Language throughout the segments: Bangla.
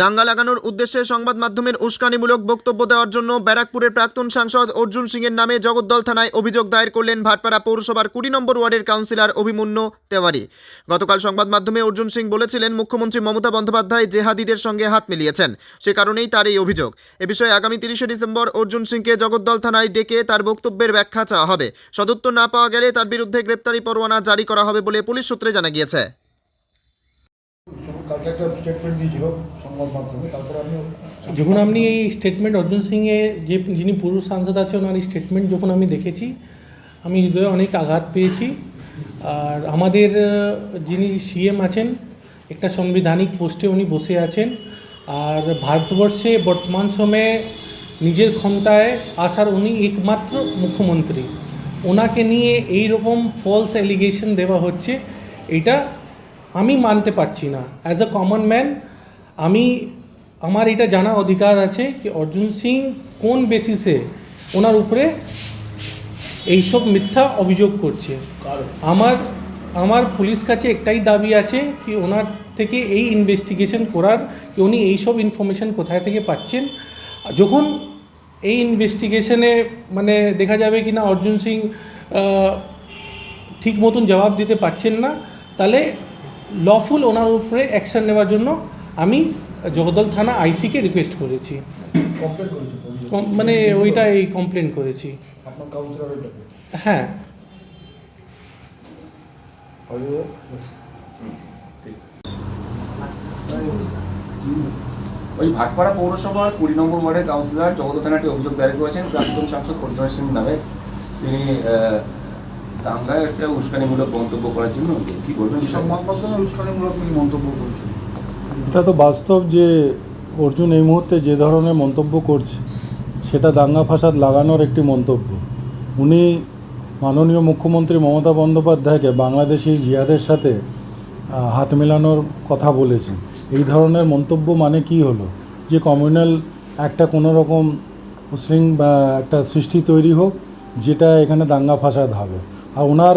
দাঙ্গা লাগানোর উদ্দেশ্যে সংবাদ মাধ্যমের উস্কানিমূলক বক্তব্য দেওয়ার জন্য ব্যারাকপুরের প্রাক্তন সাংসদ অর্জুন সিংয়ের নামে জগদ্দল থানায় অভিযোগ দায়ের করলেন ভাটপাড়া পৌরসভার কুড়ি নম্বর ওয়ার্ডের কাউন্সিলর অভিমন্যু তেওয়ারি। গতকাল সংবাদ মাধ্যমে অর্জুন সিং বলেছিলেন, মুখ্যমন্ত্রী মমতা বন্দ্যোপাধ্যায় জেহাদিদের সঙ্গে হাত মিলিয়েছেন। সে কারণেই তার এই অভিযোগ। এ বিষয়ে আগামী তিরিশে ডিসেম্বর অর্জুন সিংকে জগদ্দল থানায় ডেকে তার বক্তব্যের ব্যাখ্যা চাওয়া হবে। সদুত্তর না পাওয়া গেলে তার বিরুদ্ধে গ্রেপ্তারি পরোয়ানা জারি করা হবে বলে পুলিশ সূত্রে জানা গিয়েছে। সংবাদ মাধ্যমে, তারপরে আমি যখন আপনি এই স্টেটমেন্ট অর্জুন সিংয়ে যে যিনি পুরুষ সাংসদ আছে ওনার স্টেটমেন্ট যখন আমি দেখেছি, আমি হৃদয়ে অনেক আঘাত পেয়েছি। আর আমাদের যিনি সিএম আছেন, একটা সাংবিধানিক পোস্টে উনি বসে আছেন। আর ভারতবর্ষে বর্তমান সময়ে নিজের ক্ষমতায় আসার উনি একমাত্র মুখ্যমন্ত্রী। ওনাকে নিয়ে এই রকম ফলস অ্যালিগেশন দেওয়া হচ্ছে, এটা আমি মানতে পারছি না। অ্যাজ আ কমন ম্যান আমি আমার এটা জানা অধিকার আছে কি অর্জুন সিং কোন বেসিসে ওনার উপরে এইসব মিথ্যা অভিযোগ করছে? আমার আমার পুলিশ কাছে একটাই দাবি আছে কি ওনার থেকে এই ইনভেস্টিগেশন করার কি উনি এইসব ইনফরমেশন কোথায় থেকে পাচ্ছেন? যখন এই ইনভেস্টিগেশনে মানে দেখা যাবে কি না অর্জুন সিং ঠিক মতন জবাব দিতে পারছেন না তাহলে লফুল ওনার উপরে অ্যাকশন নেওয়ার জন্য আমি জগদল থানা আইসিকে রিকোয়েস্ট করেছি। মানে ওইটা এই কমপ্লেন করেছি হ্যাঁ। ওই ভাটপাড়া পৌরসভার কুড়ি নম্বর ওয়ার্ডের কাউন্সিলর জগত থানাটি অভিযোগ দায়ের করেছেন প্রাক্তন সাংসদ পরিতোষ সিং নামে। তিনি দাঙ্গায় একটা উস্কানিমূলক মন্তব্য করার জন্য কি বলবেন? এই সংবাদ মাধ্যমে উস্কানিমূলক তিনি মন্তব্য করেছেন। এটা তো বাস্তব যে অর্জুন এই মুহূর্তে যে ধরনের মন্তব্য করছে, সেটা দাঙ্গা ফাসাদ লাগানোর একটি মন্তব্য। উনি মাননীয় মুখ্যমন্ত্রী মমতা বন্দ্যোপাধ্যায়কে বাংলাদেশি জিয়াদের সাথে হাত মেলানোর কথা বলেছেন। এই ধরনের মন্তব্য মানে কি হলো? যে কমিউনাল একটা কোনো রকম বা একটা সৃষ্টি তৈরি হোক, যেটা এখানে দাঙ্গা ফাসাদ হবে। আর ওনার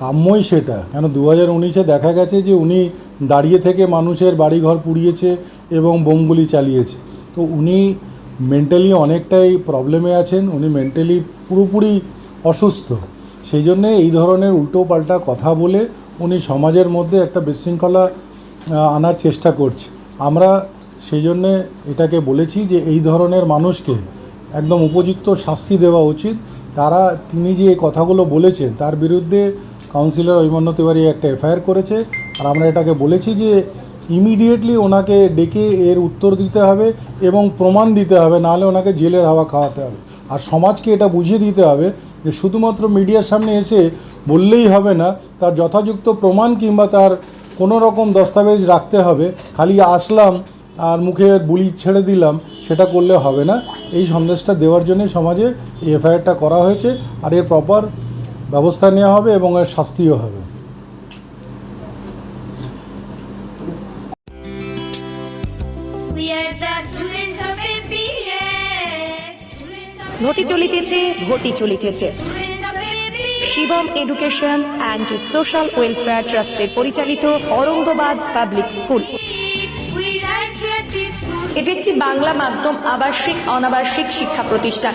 কাম্যই সেটা। কেন দু হাজার উনিশে দেখা গেছে যে উনি দাঁড়িয়ে থেকে মানুষের বাড়িঘর পুড়িয়েছে এবং বোমগুলি চালিয়েছে। তো উনি মেন্টালি অনেকটাই প্রবলেমে আছেন, উনি মেন্টালি পুরোপুরি অসুস্থ। সেই জন্যে এই ধরনের উল্টো পাল্টা কথা বলে উনি সমাজের মধ্যে একটা বিশৃঙ্খলা আনার চেষ্টা করছে। আমরা সেই জন্যে এটাকে বলেছি যে এই ধরনের মানুষকে একদম উপযুক্ত শাস্তি দেওয়া উচিত। তারা, তিনি যে এই কথাগুলো বলেছেন, তার বিরুদ্ধে কাউন্সিলর ঐমান্য তিওয়ারি একটা এফআইআর করেছে, আর আমরা এটাকে বলেছি যে ইমিডিয়েটলি ওনাকে ডেকে এর উত্তর দিতে হবে এবং প্রমাণ দিতে হবে, নাহলে ওনাকে জেলের হাওয়া খাওয়াতে হবে। আর সমাজকে এটা বুঝিয়ে দিতে হবে যে শুধুমাত্র মিডিয়ার সামনে এসে বললেই হবে না, তার যথাযুক্ত প্রমাণ কিংবা তার কোনো রকম দস্তাবেজ রাখতে হবে, খালি আসলাম আর মুখে বুলি ছেড়ে দিলাম, সেটা করলে হবে না। এই সন্দেশটা দেওয়ার জন্য সমাজে এফআইআরটা করা হয়েছে, আর এর প্রপার ব্যবস্থা নেওয়া হবে এবং এর শাস্তিও হবে। ঘটি চলিতেছে ঘটি চলিতেছে. Shivam education and social welfare ট্রাস্টের পরিচালিত অরঙ্গবাদ পাবলিক স্কুল. এটি একটি বাংলা মাধ্যম আবাসিক অনাবাসিক শিক্ষা প্রতিষ্ঠান।